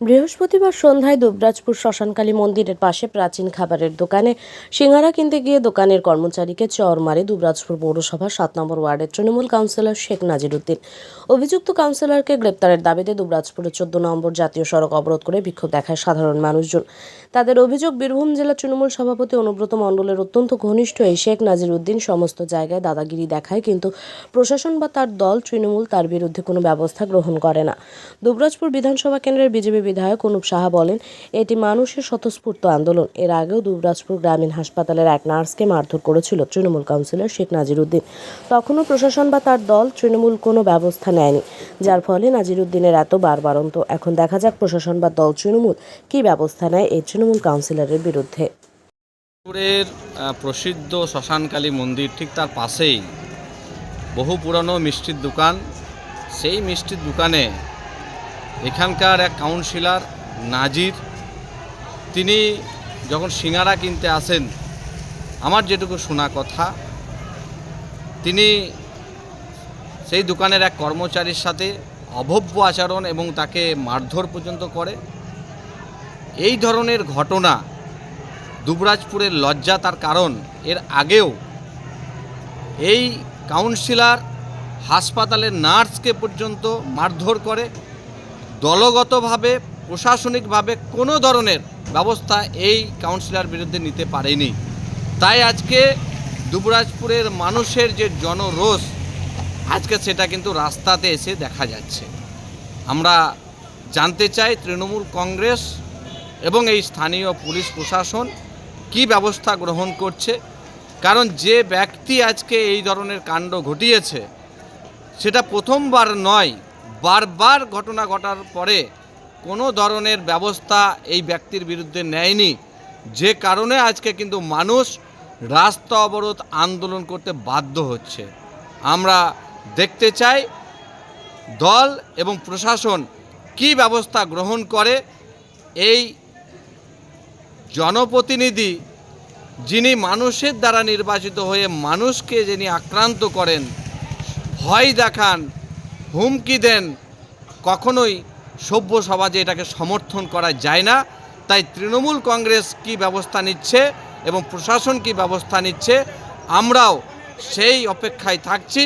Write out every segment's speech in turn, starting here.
বৃহস্পতিবার সন্ধ্যায় দুবরাজপুর শ্মশানকালী মন্দিরের পাশে প্রাচীন খাবারের দোকানে সিঙ্গারা কিনতে গিয়ে দোকানের কর্মচারীকে চর মারে দুবরাজপুর পৌরসভা সাত নম্বর ওয়ার্ডের তৃণমূল কাউন্সিলর শেখ নাজিরুদ্দিন অভিযুক্ত কাউন্সিলরকে গ্রেপ্তারের দাবিতে দুবরাজপুরের চোদ্দ নম্বর জাতীয় সড়ক অবরোধ করে বিক্ষোভ দেখায় সাধারণ মানুষজন। তাদের অভিযোগ, বীরভূম জেলা তৃণমূল সভাপতি অনুব্রত মণ্ডলের অত্যন্ত ঘনিষ্ঠ এই শেখ নাজিরুদ্দিন সমস্ত জায়গায় দাদাগিরি দেখায়, কিন্তু প্রশাসন বা তার দল, তৃণমূল তার বিরুদ্ধে কোনো ব্যবস্থা গ্রহণ করে না। দুবরাজপুর বিধানসভা কেন্দ্রের বিজেপি বিধায়ক অনুপ সাহা বলেন, এটি মানুষের স্বতঃস্ফূর্ত আন্দোলন। এর আগেও দুবরাজপুর গ্রামীণ হাসপাতালের এক নার্সকে মারধর করেছিল তৃণমূল কাউন্সিলর শেখ নাজিরুদ্দিন। তখনও প্রশাসন বা তার দল তৃণমূল কোনো ব্যবস্থা নেয়নি, যার ফলে নাজিরুদ্দিনের এত বারবারন্ত। এখন দেখা যাক প্রশাসন বা দল তৃণমূল কী ব্যবস্থা নেয় এই তৃণমূল কাউন্সিলরের বিরুদ্ধে। পুরের প্রসিদ্ধ শ্মশানকালী মন্দির ঠিক তার পাশেই। বহু পুরনো মিষ্টির দোকান। সেই মিষ্টির দোকানে এখানকার এক কাউন্সিলর, নাজির। তিনি যখন সিঙ্গারা কিনতে আসেন, আমার যেটুকু শোনা কথা, তিনি সেই দোকানের এক কর্মচারীর সাথে অভব্য আচরণ এবং তাকে মারধর পর্যন্ত করে। এই ধরনের ঘটনা দুবরাজপুরের লজ্জা তার কারণ। এর আগেও এই কাউন্সিলার হাসপাতালের নার্সকে পর্যন্ত মারধর করে। দলগতভাবে, প্রশাসনিকভাবে কোনো ধরনের ব্যবস্থা এই কাউন্সিলর বিরুদ্ধে নিতে পারেনি। তাই আজকে দুবরাজপুরের মানুষের যে জনরোষ, আজকে সেটা কিন্তু রাস্তাতে এসে দেখা যাচ্ছে। আমরা জানতে চাই তৃণমূল কংগ্রেস এবং এই স্থানীয় পুলিশ প্রশাসন কি ব্যবস্থা গ্রহণ করছে, কারণ যে ব্যক্তি আজকে এই ধরনের কাণ্ড ঘটিয়েছে, সেটা প্রথমবার নয় বারবার ঘটনা ঘটার পরে কোনো ধরনের ব্যবস্থা এই ব্যক্তির বিরুদ্ধে নেয়নি। যে কারণে আজকে কিন্তু মানুষ রাস্তা অবরোধ আন্দোলন করতে বাধ্য হচ্ছে। আমরা দেখতে চাই দল এবং প্রশাসন কি ব্যবস্থা গ্রহণ করে। এই জনপ্রতিনিধি যিনি মানুষের দ্বারা নির্বাচিত হয়ে মানুষকে যিনি আক্রান্ত করেন, ভয় দেখান হুমকি দেন, কখনোই সভ্য সমাজে এটাকে সমর্থন করা যায় না। তাই তৃণমূল কংগ্রেস কি ব্যবস্থা নিচ্ছে এবং প্রশাসন কি ব্যবস্থা নিচ্ছে, আমরাও সেই অপেক্ষায় থাকছি।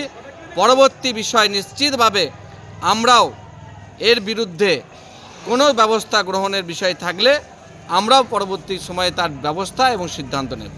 পরবর্তী বিষয় নিশ্চিতভাবে আমরাও এর বিরুদ্ধে কোনো ব্যবস্থা গ্রহণের বিষয় থাকলে আমরাও পরবর্তী সময়ে তার ব্যবস্থা এবং সিদ্ধান্ত নেব।